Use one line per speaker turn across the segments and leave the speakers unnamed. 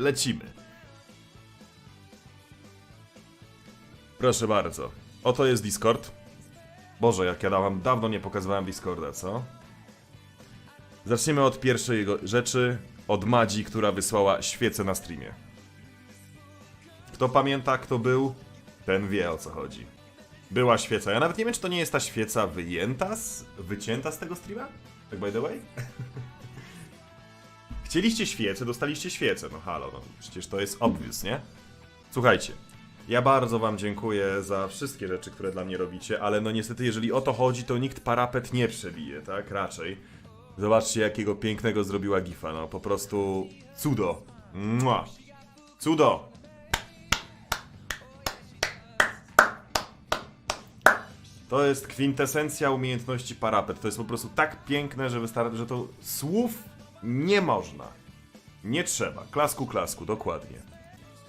lecimy. Proszę bardzo. Oto jest Discord. Boże, jak ja dawno nie pokazywałem Discorda, co? Zaczniemy od pierwszej jego rzeczy, od Madzi, która wysłała świecę na streamie. Kto pamięta, kto był, ten wie o co chodzi. Była świeca. Ja nawet nie wiem, czy to nie jest ta świeca wyjęta z, wycięta z tego streama? Tak by the way? Chcieliście świecę, dostaliście świecę. No halo, no przecież to jest obvious, nie? Słuchajcie, ja bardzo wam dziękuję za wszystkie rzeczy, które dla mnie robicie, ale no niestety, jeżeli o to chodzi, to nikt parapet nie przebije, tak? Raczej. Zobaczcie, jakiego pięknego zrobiła Gifa, no po prostu cudo. Mua. Cudo! To jest kwintesencja umiejętności parapet. To jest po prostu tak piękne, że wystarczy, że to słów nie można. Nie trzeba. Klasku, klasku, dokładnie.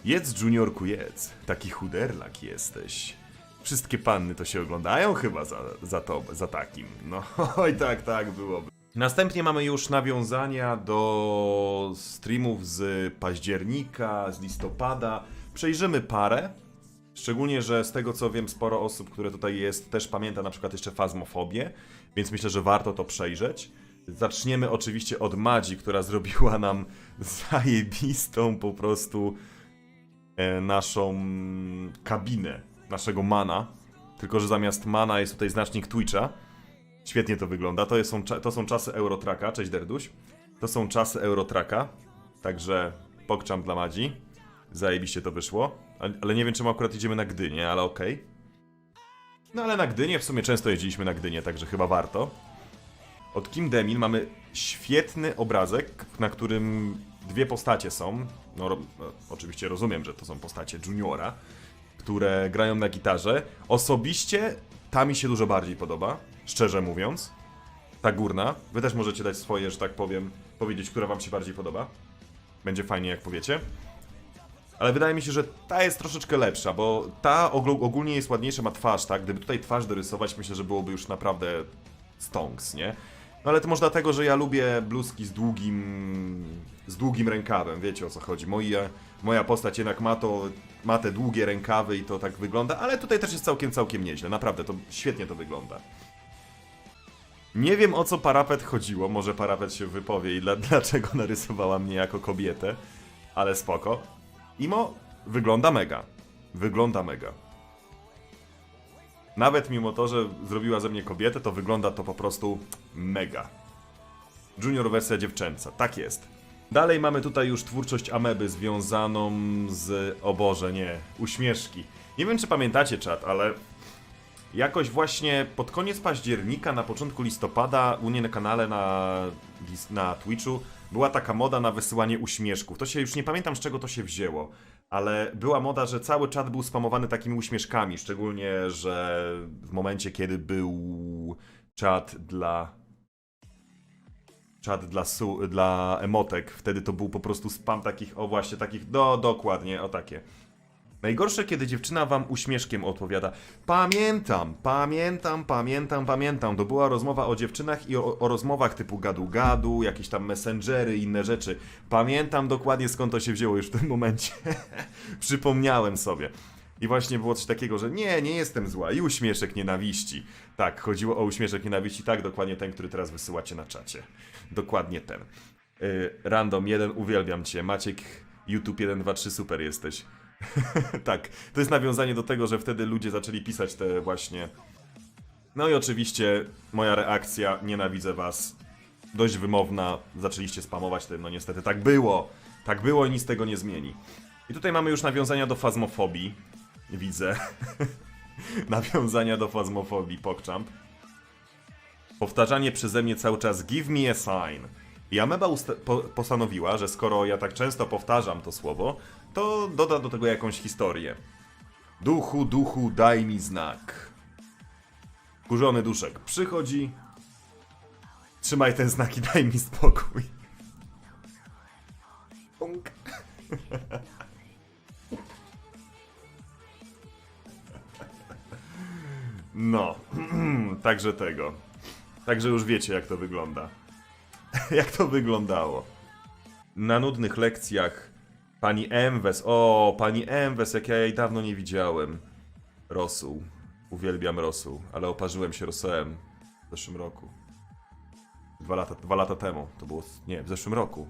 Jedz, juniorku, jedz. Taki chuderlak jesteś. Wszystkie panny to się oglądają chyba za, za, to, za takim. No, oj tak, tak byłoby. Następnie mamy już nawiązania do streamów z października, z listopada. Przejrzymy parę. Szczególnie, że z tego co wiem, sporo osób, które tutaj jest, też pamięta na przykład jeszcze fazmofobię, więc myślę, że warto to przejrzeć. Zaczniemy oczywiście od Madzi, która zrobiła nam zajebistą po prostu e, naszą kabinę, naszego mana. Tylko, że zamiast mana jest tutaj znacznik Twitcha. Świetnie to wygląda. To, jest, to są czasy Eurotraka. Cześć Derduś. To są czasy Eurotraka. Także pokczam dla Madzi. Zajebiście to wyszło. Ale- Ale nie wiem, czemu akurat idziemy na Gdynię, ale okej. No ale na Gdynię w sumie często jeździliśmy na Gdynię, także chyba warto. Od Kim Demin mamy świetny obrazek, na którym dwie postacie są. No, ro- no, oczywiście rozumiem, że to są postacie Juniora, które grają na gitarze. Osobiście ta mi się dużo bardziej podoba, szczerze mówiąc. Ta górna. Wy też możecie dać swoje, że tak powiem, powiedzieć, która wam się bardziej podoba. Będzie fajnie, jak powiecie. Ale wydaje mi się, że ta jest troszeczkę lepsza, bo ta ogólnie jest ładniejsza, ma twarz, tak? Gdyby tutaj twarz dorysować, myślę, że byłoby już naprawdę stonks, nie? No ale to może dlatego, że ja lubię bluzki z długim, z długim rękawem, wiecie o co chodzi. Moja, moja postać jednak ma to, ma te długie rękawy i to tak wygląda, ale tutaj też jest całkiem, całkiem nieźle, naprawdę, to świetnie to wygląda. Nie wiem o co parapet chodziło, może parapet się wypowie i dla, dlaczego narysowała mnie jako kobietę, ale spoko. Imo wygląda mega. Wygląda mega. Nawet mimo to, że zrobiła ze mnie kobietę, to wygląda to po prostu mega. Junior wersja dziewczęca, tak jest. Dalej mamy tutaj już twórczość Ameby związaną z... O Boże, nie. Uśmieszki. Nie wiem, czy pamiętacie czat, ale jakoś właśnie pod koniec października, na początku listopada u mnie na kanale na, na Twitchu była taka moda na wysyłanie uśmieszków. To się już nie pamiętam z czego to się wzięło, ale była moda, że cały czat był spamowany takimi uśmieszkami, szczególnie, że w momencie kiedy był czat dla czat dla, su, dla emotek, wtedy to był po prostu spam takich, o właśnie takich, do, dokładnie, o takie. Najgorsze, kiedy dziewczyna wam uśmieszkiem odpowiada. Pamiętam, pamiętam, pamiętam, pamiętam. To była rozmowa o dziewczynach i o, o rozmowach typu gadu-gadu, jakieś tam messengery inne rzeczy. Pamiętam dokładnie skąd to się wzięło już w tym momencie. Przypomniałem sobie. I właśnie było coś takiego, że nie, nie jestem zła i uśmieszek nienawiści. Tak, chodziło o uśmieszek nienawiści, tak, dokładnie ten, który teraz wysyłacie na czacie. Dokładnie ten. Yy, random 1, uwielbiam cię. Maciek, YouTube 1, 2, 3, super jesteś. tak, to jest nawiązanie do tego, że wtedy ludzie zaczęli pisać te właśnie. No i oczywiście moja reakcja, nienawidzę was. Dość wymowna, zaczęliście spamować tym, no niestety tak było. Tak było i nic tego nie zmieni. I tutaj mamy już nawiązania do fazmofobii. Widzę. nawiązania do fazmofobii, PogChamp. Powtarzanie przeze mnie cały czas give me a sign. I Ameba po- postanowiła, że skoro ja tak często powtarzam to słowo, to doda do tego jakąś historię. Duchu, duchu, daj mi znak. Kurzony duszek przychodzi. Trzymaj ten znak i daj mi spokój. Punk. No, także tego. Także już wiecie, jak to wygląda. jak to wyglądało. Na nudnych lekcjach Pani Emwes, o, pani Emwes, jak ja jej dawno nie widziałem. Rosół. Uwielbiam rosół, ale oparzyłem się rosołem w zeszłym roku. Dwa lata, dwa lata temu. To było. Nie, w zeszłym roku.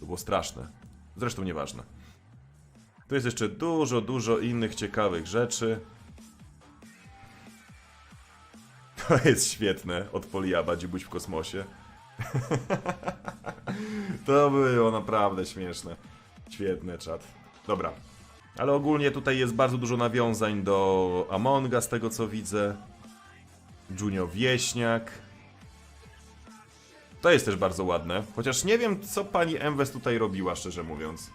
To było straszne. Zresztą nieważne. Tu jest jeszcze dużo, dużo innych ciekawych rzeczy. To jest świetne od Poliaba, dzibuś w kosmosie. to było naprawdę śmieszne. Świetny czat. Dobra. Ale ogólnie tutaj jest bardzo dużo nawiązań do Amonga, z tego co widzę. Junior Wieśniak. To jest też bardzo ładne. Chociaż nie wiem, co pani Emwes tutaj robiła, szczerze mówiąc.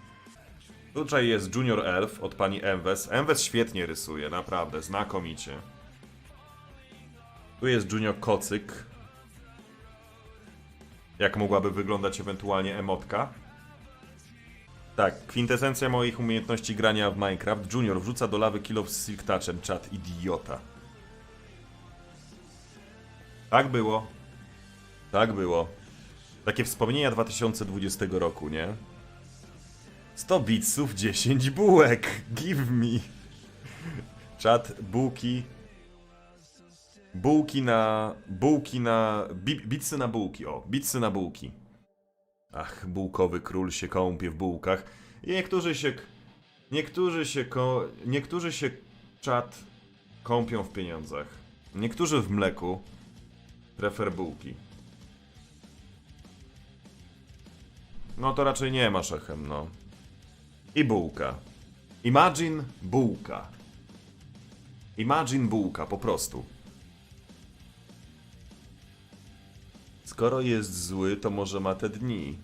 Tutaj jest Junior Elf od pani Emwes. Emwes świetnie rysuje, naprawdę, znakomicie. Tu jest Junior Kocyk. Jak mogłaby wyglądać ewentualnie emotka? Tak, kwintesencja moich umiejętności grania w Minecraft. Junior wrzuca do lawy kilo z Silk Touchem. Czat, idiota. Tak było. Tak było. Takie wspomnienia 2020 roku, nie? 100 bitsów, 10 bułek. Give me. Czat, bułki. Bułki na... Bułki na... Bi, bitsy na bułki, o. Bitsy na bułki. Ach, bułkowy król się kąpie w bułkach. I niektórzy się... Niektórzy się... Ko, niektórzy się... Czat... Kąpią w pieniądzach. Niektórzy w mleku. Prefer bułki. No to raczej nie ma szechem, no. I bułka. Imagine bułka. Imagine bułka, po prostu. Skoro jest zły, to może ma te dni.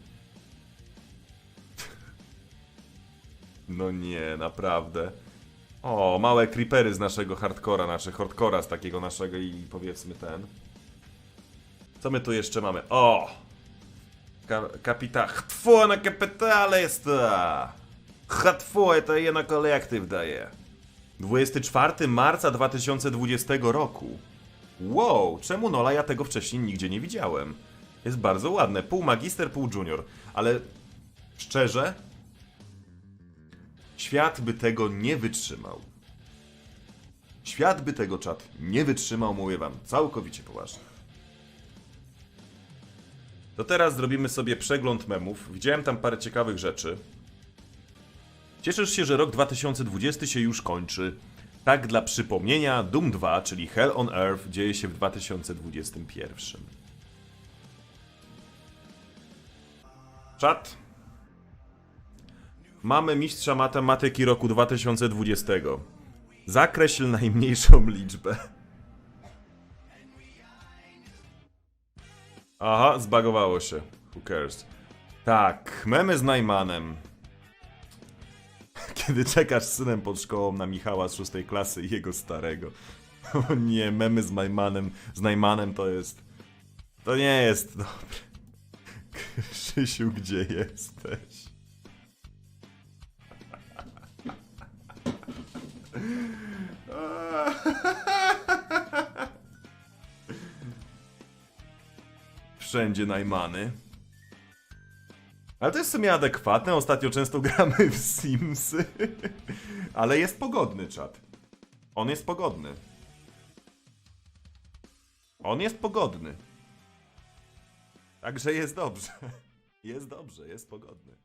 No nie, naprawdę. O, małe creepery z naszego hardcora, znaczy hardcora z takiego naszego i powiedzmy ten. Co my tu jeszcze mamy? O! Ka kapita... Chtwo na kapitale jest! Chtwo, to jedno kolektyw daje. 24 marca 2020 roku. Wow, czemu Nola ja tego wcześniej nigdzie nie widziałem? Jest bardzo ładne, pół magister, pół junior, ale szczerze, świat by tego nie wytrzymał. Świat by tego czat nie wytrzymał, mówię wam całkowicie poważnie. To teraz zrobimy sobie przegląd memów. Widziałem tam parę ciekawych rzeczy. Cieszysz się, że rok 2020 się już kończy. Tak dla przypomnienia, Doom 2, czyli Hell on Earth, dzieje się w 2021. Czat. Mamy mistrza matematyki roku 2020. Zakreśl najmniejszą liczbę. Aha, zbagowało się. Who cares? Tak, memy z Najmanem. Kiedy czekasz synem pod szkołą na Michała z szóstej klasy i jego starego. O nie, memy z Najmanem, z Najmanem to jest... To nie jest dobre. Krzysiu, gdzie jesteś? Wszędzie Najmany. Ale to jest w sumie adekwatne. Ostatnio często gramy w Simsy. Ale jest pogodny czat. On jest pogodny. On jest pogodny. Także jest dobrze. Jest dobrze, jest pogodny.